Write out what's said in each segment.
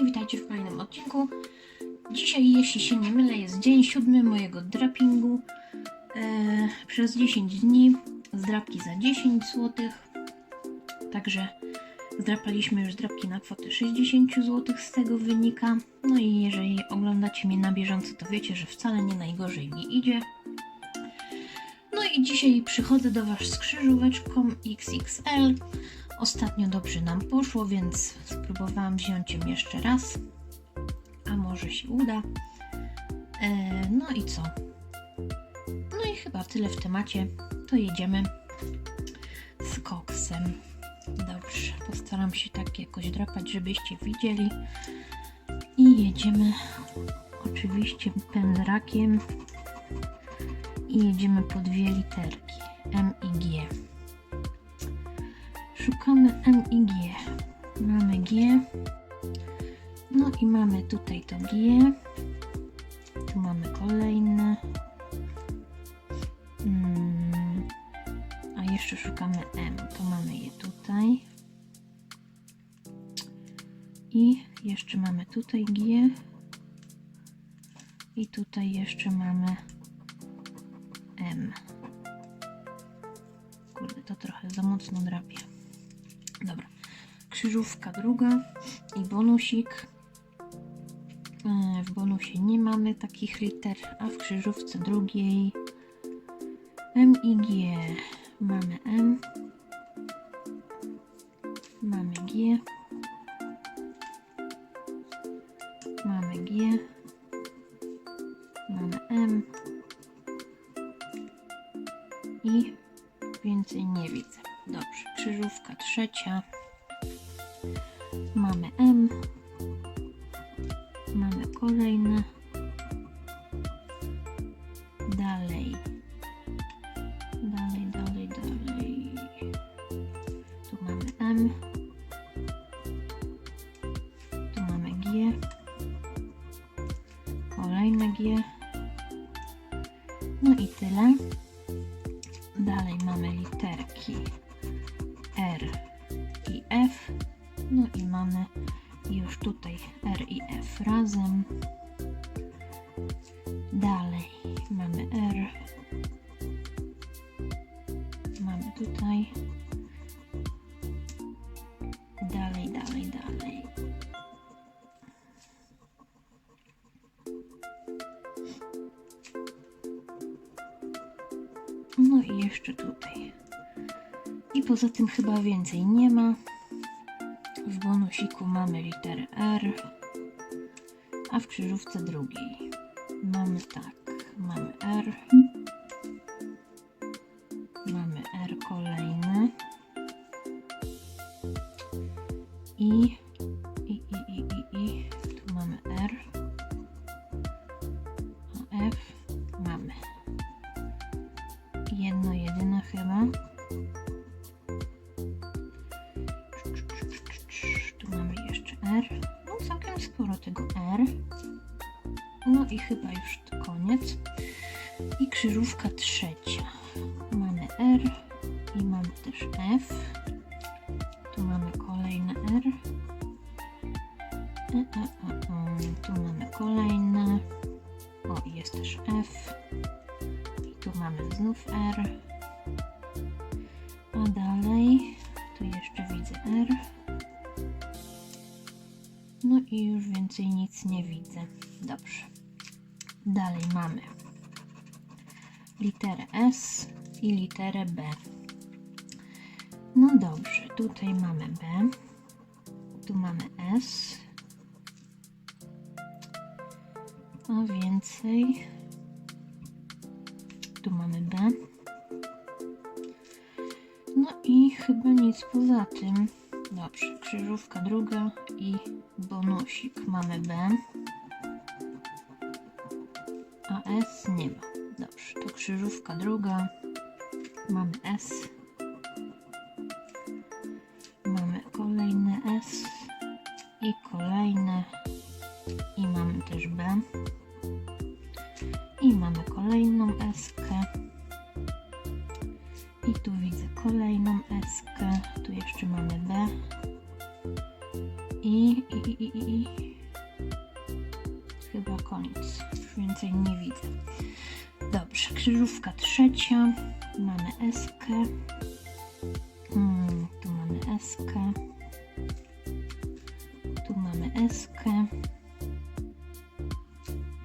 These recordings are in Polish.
i witajcie w kolejnym odcinku. Dzisiaj, jeśli się nie mylę, jest dzień siódmy mojego drapingu. E, przez 10 dni zdrapki za 10 zł. Także zdrapaliśmy już zdrapki na kwotę 60 zł z tego wynika. No i jeżeli oglądacie mnie na bieżąco, to wiecie, że wcale nie najgorzej mi idzie. No i dzisiaj przychodzę do Was z krzyżóweczką XXL. Ostatnio dobrze nam poszło, więc spróbowałam wziąć ją jeszcze raz. A może się uda. E, no i co? No i chyba tyle w temacie. To jedziemy z koksem. Dobrze, postaram się tak jakoś drapać, żebyście widzieli. I jedziemy oczywiście pędrakiem. I jedziemy po dwie literki. M i G. Szukamy M i G. Mamy G. No i mamy tutaj to G. Tu mamy kolejne. Mm. A jeszcze szukamy M. To mamy je tutaj. I jeszcze mamy tutaj G. I tutaj jeszcze mamy M. Kurde, to trochę za mocno drapie. Dobra. Krzyżówka druga i bonusik. E, W bonusie nie mamy takich liter, a w krzyżówce drugiej M i G. Mamy M. Mamy G. Mamy G. Mamy M. I więcej nie widzę. Dobrze, krzyżówka trzecia. Mamy M. Mamy kolejne. Dalej. Dalej, dalej, dalej. Tu mamy M. Tu mamy G. Kolejne G. No i tyle. Dalej mamy literki R i F. No i mamy już tutaj R i F razem. Dalej mamy R. Mamy tutaj. Dalej, dalej, dalej. No i jeszcze tutaj. Poza tym chyba więcej nie ma. W bonusiku mamy literę R, a w krzyżówce drugiej mamy tak, mamy R, i chyba już to koniec. I krzyżówka trzecia. Mamy R i mamy też F. Tu mamy kolejne R. E, e. i literę B. No dobrze, tutaj mamy B, tu mamy S, a więcej tu mamy B. No i chyba nic poza tym. Dobrze, krzyżówka druga i bonusik mamy B. A S nie ma. Dobrze, to krzyżówka druga. Mamy S. Mamy kolejne S i kolejne. I mamy też B. I mamy kolejną eskę. I tu widzę kolejną eskę. Tu jeszcze mamy B. I, i, i, i, i. Chyba koniec. Już więcej nie widzę. Dobrze, krzyżówka trzecia. Mamy eskę. Mm, tu mamy eskę. Tu mamy eskę.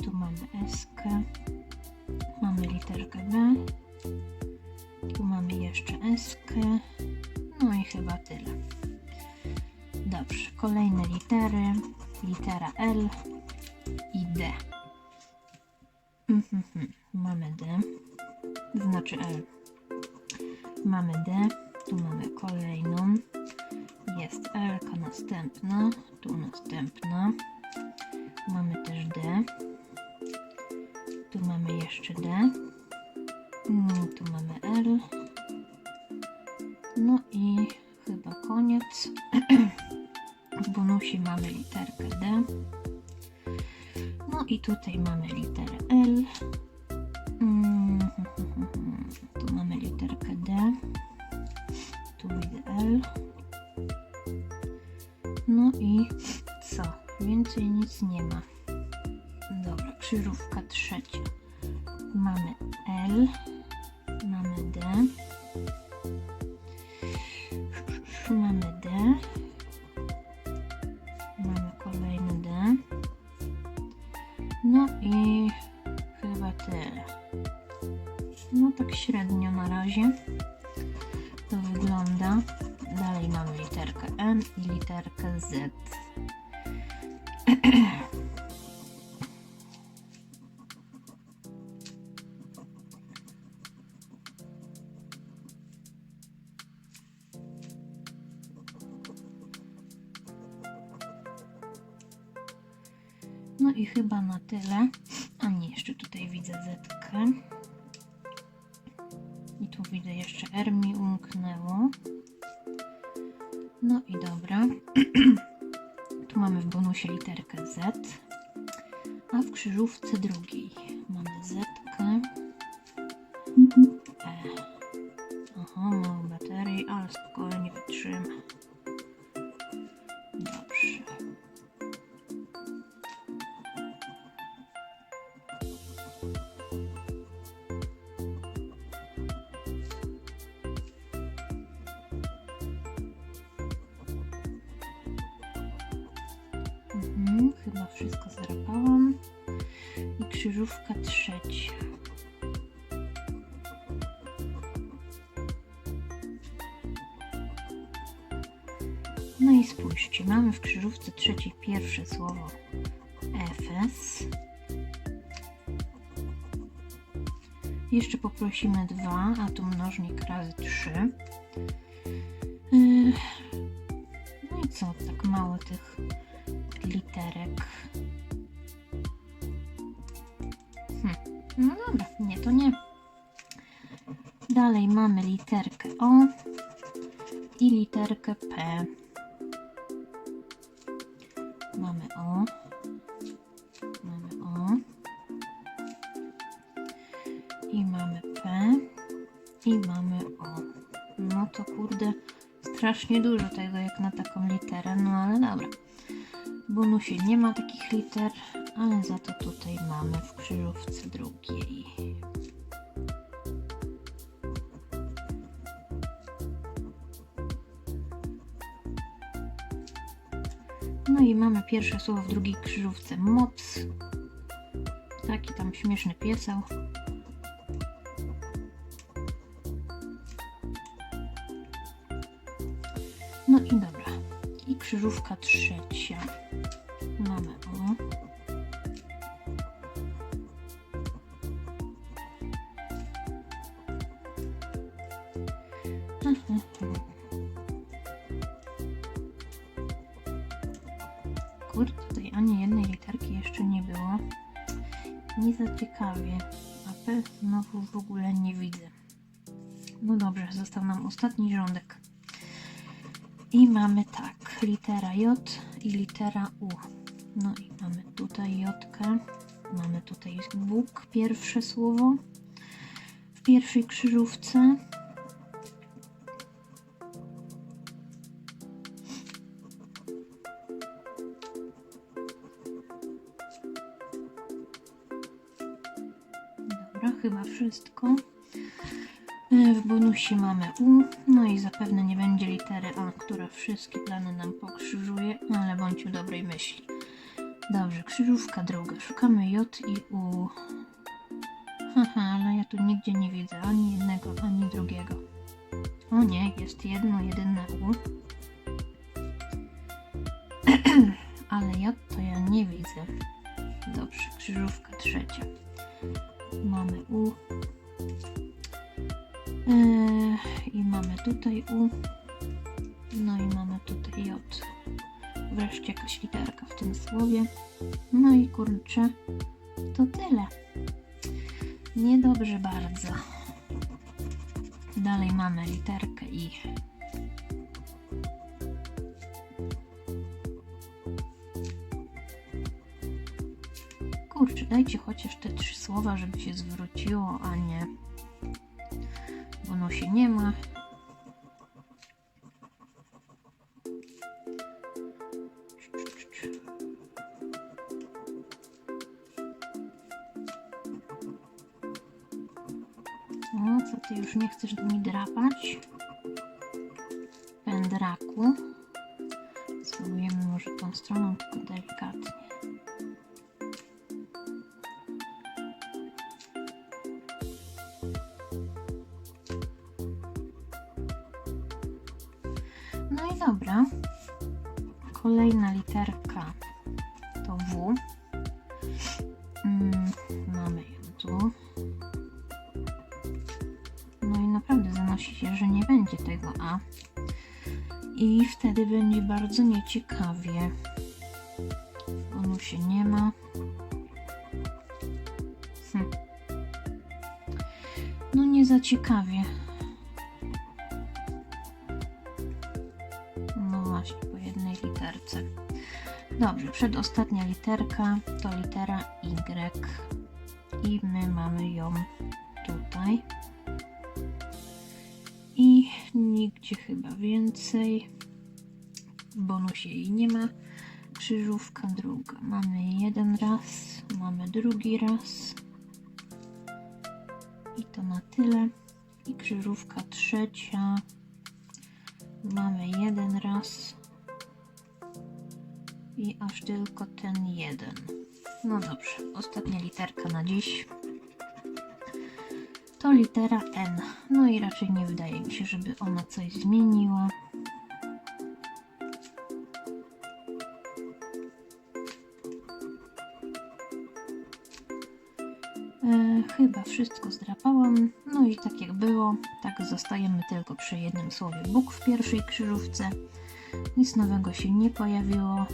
Tu mamy eskę. Mamy literkę B. Tu mamy jeszcze eskę. No i chyba tyle. Dobrze, kolejne litery. Litera L i D. Mhm, mhm. Mamy D, znaczy L. Mamy D, tu mamy kolejną. Jest L, następna, tu następna. Mamy też D. Tu mamy jeszcze D. Mm, Tu mamy L. No i chyba koniec. W bonusie mamy literkę D. No i tutaj mamy literę krzyżówka trzecia. Mamy L. Mamy D. Mamy D. Mamy kolejny D. No i chyba tyle. No tak średnio na razie to wygląda. Dalej mamy literkę N i literkę Z. No i chyba na tyle. A nie, jeszcze tutaj widzę Zetkę. I tu widzę jeszcze R mi umknęło. No i dobra. tu mamy w bonusie literkę Z. A w krzyżówce drugiej chyba wszystko zdrapałam. I krzyżówka trzecia. No i spójrzcie, mamy w krzyżówce trzeciej pierwsze słowo Efes. Jeszcze poprosimy dwa, a tu mnożnik razy trzy. Yy, No i co, tak mało tych literek. Hm. No dobra, nie, to nie. Dalej mamy literkę O i literkę P. Mamy O. Mamy O. I mamy P. I mamy O. No to kurde, strasznie dużo tego jak na taką literę, no ale dobra. Bonusie nie ma takich liter, ale za to tutaj mamy w krzyżówce drugiej. No i mamy pierwsze słowo w drugiej krzyżówce moc. Taki tam śmieszny pieseł. No i dobra. Krzyżówka trzecia. Mamy o. Kurde, tutaj ani jednej literki jeszcze nie było. Nie za ciekawie. A P znowu w ogóle nie widzę. No dobrze, został nam ostatni rządek. I mamy tak, litera J i litera U. No i mamy tutaj J, mamy tutaj Bóg, pierwsze słowo w pierwszej krzyżówce. Dobra, chyba wszystko. Bonusie mamy U, no i zapewne nie będzie litery A, która wszystkie plany nam pokrzyżuje, ale bądź u dobrej myśli. Dobrze, krzyżówka druga. Szukamy J i U. Haha, ale ja tu nigdzie nie widzę ani jednego, ani drugiego. O nie, jest jedno, jedyne U. ale J to ja nie widzę. Dobrze, krzyżówka trzecia. Mamy U. tutaj U. No i mamy tutaj J. Wreszcie jakaś literka w tym słowie. No i kurczę, to tyle. Niedobrze bardzo. Dalej mamy literkę I. Kurczę, dajcie chociaż te trzy słowa, żeby się zwróciło, a nie. Bo no się nie ma. Ty już nie chcesz mi drapać? Pędraku. Spróbujemy może tą stroną, tylko delikatnie. No i dobra. Kolejna literka I wtedy będzie bardzo nieciekawie. Onu się nie ma. Hm. No nie za ciekawie. No właśnie, po jednej literce. Dobrze, przedostatnia literka to litera Y. I my mamy ją tutaj. Nigdzie chyba więcej. W bonusie jej nie ma. Krzyżówka druga. Mamy jeden raz, mamy drugi raz. I to na tyle. I krzyżówka trzecia. Mamy jeden raz. I aż tylko ten jeden. No dobrze, ostatnia literka na dziś to litera N. No i raczej nie wydaje mi się, żeby ona coś zmieniła. E, chyba wszystko zdrapałam. No i tak jak było, tak zostajemy tylko przy jednym słowie Bóg w pierwszej krzyżówce. Nic nowego się nie pojawiło.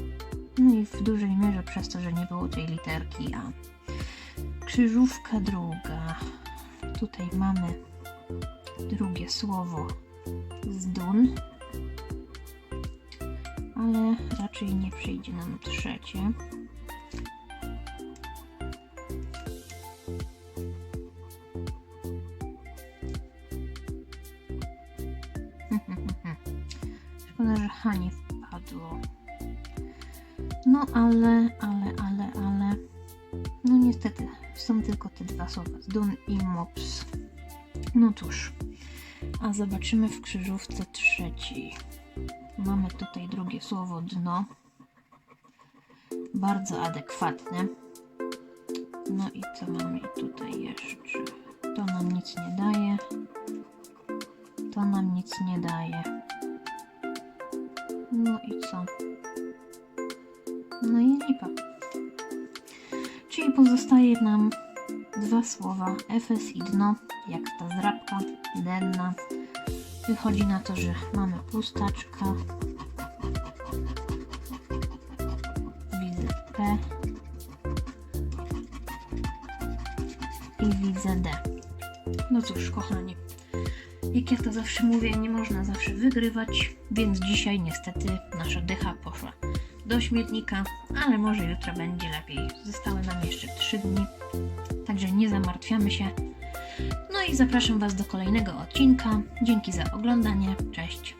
No i w dużej mierze przez to, że nie było tej literki A. Krzyżówka druga. Tutaj mamy drugie słowo z dun, ale raczej nie przyjdzie nam trzecie. Szkoda, że H nie wpadło. No ale, ale. Są tylko te dwa słowa. Zdun i mops. No cóż. A zobaczymy w krzyżówce trzeciej. Mamy tutaj drugie słowo dno. Bardzo adekwatne. No i co mamy tutaj jeszcze? To nam nic nie daje. To nam nic nie daje. No i co? No i lipa. Czyli pozostaje nam dwa słowa FS i dno, jak ta zrabka denna. Wychodzi na to, że mamy pustaczka. Widzę P. I widzę D. No cóż, kochani. Jak ja to zawsze mówię, nie można zawsze wygrywać, więc dzisiaj niestety nasza dycha poszła do śmietnika, ale może jutro będzie lepiej. Zostały nam jeszcze 3 dni, także nie zamartwiamy się. No i zapraszam Was do kolejnego odcinka. Dzięki za oglądanie. Cześć.